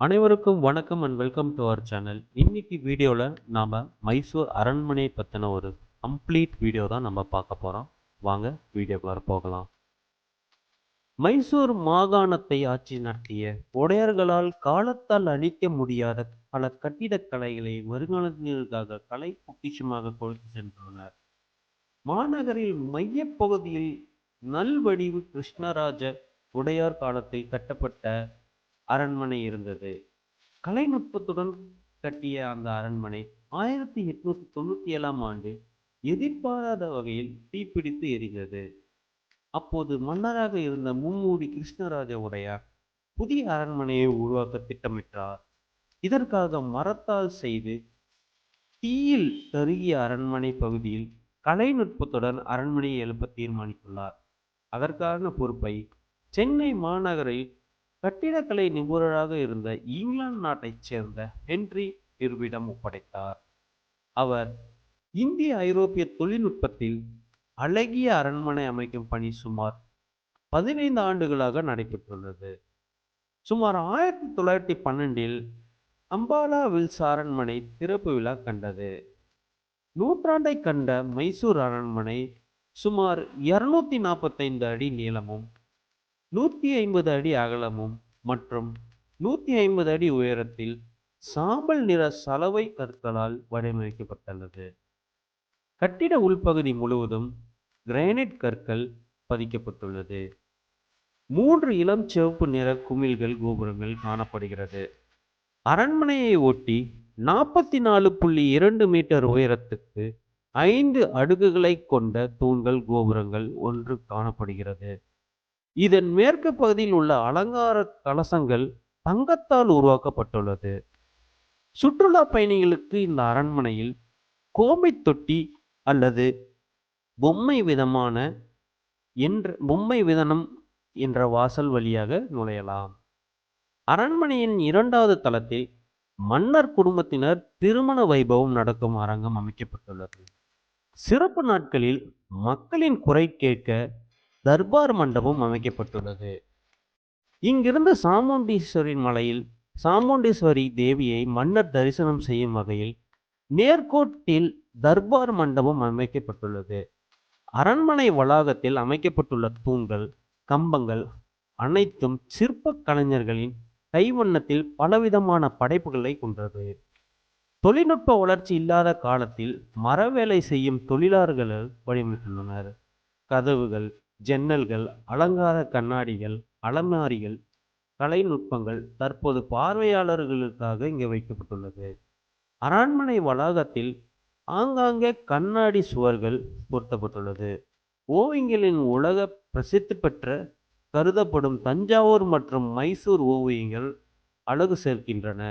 அனைவருக்கும் வணக்கம் and welcome to our channel இன்னைக்கு வீடியோவில் நாம் மைசூர் அரண்மனை பற்றின ஒரு கம்ப்ளீட் வீடியோ தான் நம்ம பார்க்க போகிறோம் வாங்க வீடியோக்குள்ளார போகலாம். மைசூர் மாகாணத்தை ஆட்சி நடத்திய உடையர்களால் காலத்தால் அழிக்க முடியாத பல கட்டிடக்கலைகளை வருங்காலத்தினருக்காக கலை பொக்கிஷமாக கொடுத்து சென்றுள்ளனர். மாநகரில் மையப்பகுதியில் நல்வடிவு கிருஷ்ணராஜ உடையார் காலத்தில் கட்டப்பட்ட அரண்மனை இருந்தது. கலைநுட்பத்துடன் கட்டிய அந்த அரண்மனை ஆயிரத்தி எட்நூத்தி தொண்ணூத்தி ஏழாம் ஆண்டு எதிர்பாராத வகையில் தீப்பிடித்து எரிந்தது. அப்போது மன்னராக இருந்த மும்மூடி கிருஷ்ணராஜ உடையார் புதிய அரண்மனையை உருவாக்க திட்டமிட்டார். இதற்காக மரத்தால் செய்து தீயில் கருகிய அரண்மனை பகுதியில் கலைநுட்பத்துடன் அரண்மனையை எழுப்ப தீர்மானித்துள்ளார். அதற்கான பொறுப்பை சென்னை மாநகரில் கட்டிடக்கலை நிபுணராக இருந்த இங்கிலாந்து நாட்டைச் சேர்ந்த ஹென்றி இர்விடம் ஒப்படைத்தார். அவர் இந்திய ஐரோப்பிய தொழில்நுட்பத்தில் அழகிய அரண்மனை அமைக்கும் பணி சுமார் பதினைந்து ஆண்டுகளாக நடைபெற்றுள்ளது. சுமார் ஆயிரத்தி தொள்ளாயிரத்தி பன்னெண்டில் அம்பாலா வில்ஸ் அரண்மனை திறப்பு விழா கண்டது. நூற்றாண்டை கண்ட மைசூர் அரண்மனை சுமார் இருநூத்தி நாற்பத்தைந்து அடி நீளமும் நூற்றி ஐம்பது அடி அகலமும் மற்றும் நூற்றி ஐம்பது அடி உயரத்தில் சாம்பல் நிற சலவை கற்களால் வடிவமைக்கப்பட்டுள்ளது. கட்டிட உள்பகுதி முழுவதும் கிரானைட் கற்கள் பதிக்கப்பட்டுள்ளது. மூன்று இளம் சிவப்பு நிற குமிழ்கள் கோபுரங்கள் காணப்படுகிறது. அரண்மனையை ஒட்டி நாற்பத்தி நாலு புள்ளி இரண்டு மீட்டர் உயரத்துக்கு ஐந்து அடுக்குகளை கொண்ட தூண்கள் கோபுரங்கள் ஒன்று காணப்படுகிறது. இதன் மேற்கு பகுதியில் உள்ள அலங்கார கலசங்கள் தங்கத்தால் உருவாக்கப்பட்டுள்ளது. சுற்றுலா பயணிகளுக்கு இந்த அரண்மனையில் கோமை தொட்டி அல்லது பொம்மை விதமான என்ற பொம்மை விதனம் என்ற வாசல் வழியாக நுழையலாம். அரண்மனையின் இரண்டாவது தளத்தில் மன்னர் குடும்பத்தினர் திருமண வைபவம் நடக்கும் அரங்கம் அமைக்கப்பட்டுள்ளது. சிறப்பு நாட்களில் மக்களின் குறை கேட்க தர்பார் மண்டபம் அமைக்கப்பட்டுள்ளது. இங்கிருந்து சாமுண்டீஸ்வரின் மலையில் சாமுண்டீஸ்வரி தேவியை மன்னர் தரிசனம் செய்யும் வகையில் நேர்கோட்டில் தர்பார் மண்டபம் அமைக்கப்பட்டுள்ளது. அரண்மனை வளாகத்தில் அமைக்கப்பட்டுள்ள தூண்கள் கம்பங்கள் அனைத்தும் சிற்ப கலைஞர்களின் கைவண்ணத்தில் பலவிதமான படைப்புகளை கொண்டது. தொழில்நுட்ப வளர்ச்சி இல்லாத காலத்தில் மரவேலை செய்யும் தொழிலாளர்கள் வடிவமைத்துள்ளனர் கதவுகள் ஜன்னல்கள் அலங்கார கண்ணாடிகள் அலமாரிகள் கலைநுட்பங்கள் தற்போது பார்வையாளர்களுக்காக இங்கே வைக்கப்பட்டுள்ளது. அரண்மனை வளாகத்தில் ஆங்காங்கே கண்ணாடி சுவர்கள் பொருத்தப்பட்டுள்ளது. ஓவியங்களின் உலக பிரசித்தி பெற்ற கருதப்படும் தஞ்சாவூர் மற்றும் மைசூர் ஓவியங்கள் அழகு சேர்க்கின்றன.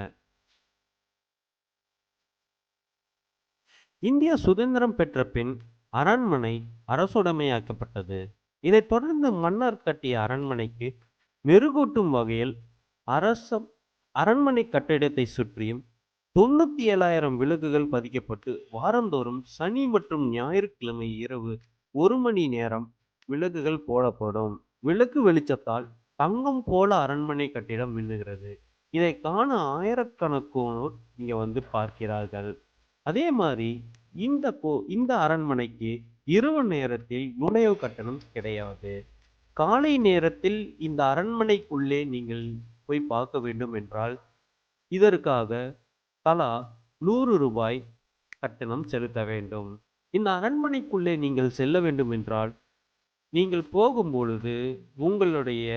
இந்தியா சுதந்திரம் பெற்ற பின் அரண்மனை அரசுடைமையாக்கப்பட்டது. இதைத் தொடர்ந்து மன்னர் கட்டிய அரண்மனைக்கு மெருகூட்டும் வகையில் அரச அரண்மனை கட்டிடத்தை சுற்றியும் தொண்ணூத்தி ஏழாயிரம் விளக்குகள் பதிக்கப்பட்டு வாரந்தோறும் சனி மற்றும் ஞாயிற்றுக்கிழமை இரவு ஒரு மணி நேரம் விளக்குகள் போடப்படும். விளக்கு வெளிச்சத்தால் தங்கம் போல அரண்மனை கட்டிடம் மின்னுகிறது இதை காண ஆயிரக்கணக்கானோர் இங்க வந்து பார்க்கிறார்கள். அதே மாதிரி இந்த கோ இந்த அரண்மனைக்கு இரவு நேரத்தில் நுழைவு கட்டணம் கிடையாது. காலை நேரத்தில் இந்த அரண்மனைக்குள்ளே நீங்கள் போய் பார்க்க வேண்டும் என்றால் இதற்காக தலா நூறு ரூபாய் கட்டணம் செலுத்த வேண்டும். இந்த அரண்மனைக்குள்ளே நீங்கள் செல்ல வேண்டும் என்றால் நீங்கள் போகும் பொழுது உங்களுடைய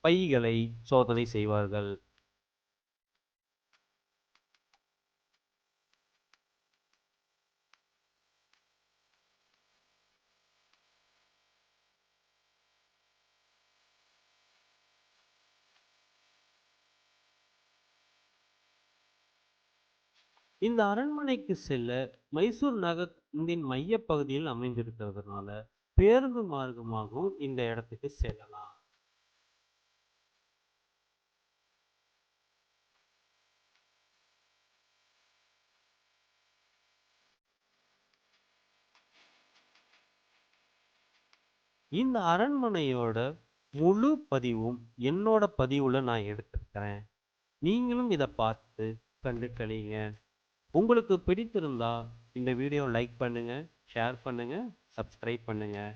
பைகளை சோதனை செய்வார்கள். இந்த அரண்மனைக்கு செல்ல மைசூர் நகரின் மைய பகுதியில் அமைந்திருக்கிறதுனால பேருந்து மார்க்கமாகவும் இந்த இடத்துக்கு செல்லலாம். இந்த அரண்மனையோட முழு பதிவும் என்னோட பதிவுல நான் எடுத்திருக்கிறேன். நீங்களும் இதை பார்த்து கண்டு கழிங்க உங்களுக்கு பிடித்திருந்தா இந்த வீடியோ லைக் பண்ணுங்கள் ஷேர் பண்ணுங்கள் சப்ஸ்கிரைப் பண்ணுங்கள்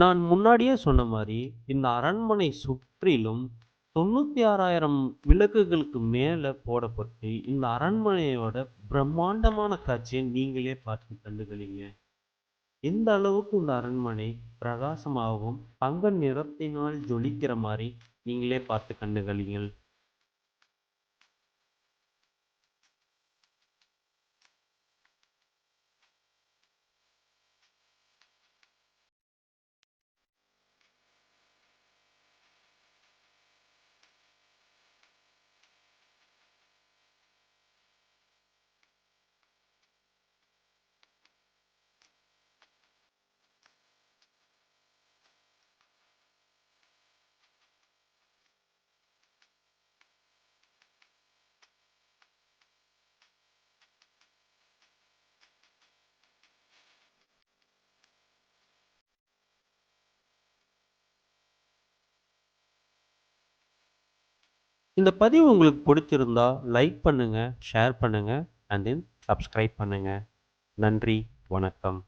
நான் முன்னாடியே சொன்ன மாதிரி இந்த அரண்மனை சுற்றிலும் 96,000 விளக்குகளுக்கு மேலே போடப்பட்டு, இந்த அரண்மனையோட பிரம்மாண்டமான காட்சியை நீங்களே பார்த்து கண்டுகளிங்க. எந்த அளவுக்கு இந்த அரண்மனை பிரகாசமாகவும், தங்க நிறத்தினால் ஜொலிக்கிற மாதிரி நீங்களே பார்த்து கண்டுகளிங்கள் இந்த பதிவு உங்களுக்கு பிடிச்சிருந்தா லைக் பண்ணுங்கள் ஷேர் பண்ணுங்கள் அண்ட் தென் சப்ஸ்கிரைப் பண்ணுங்கள் நன்றி, வணக்கம்.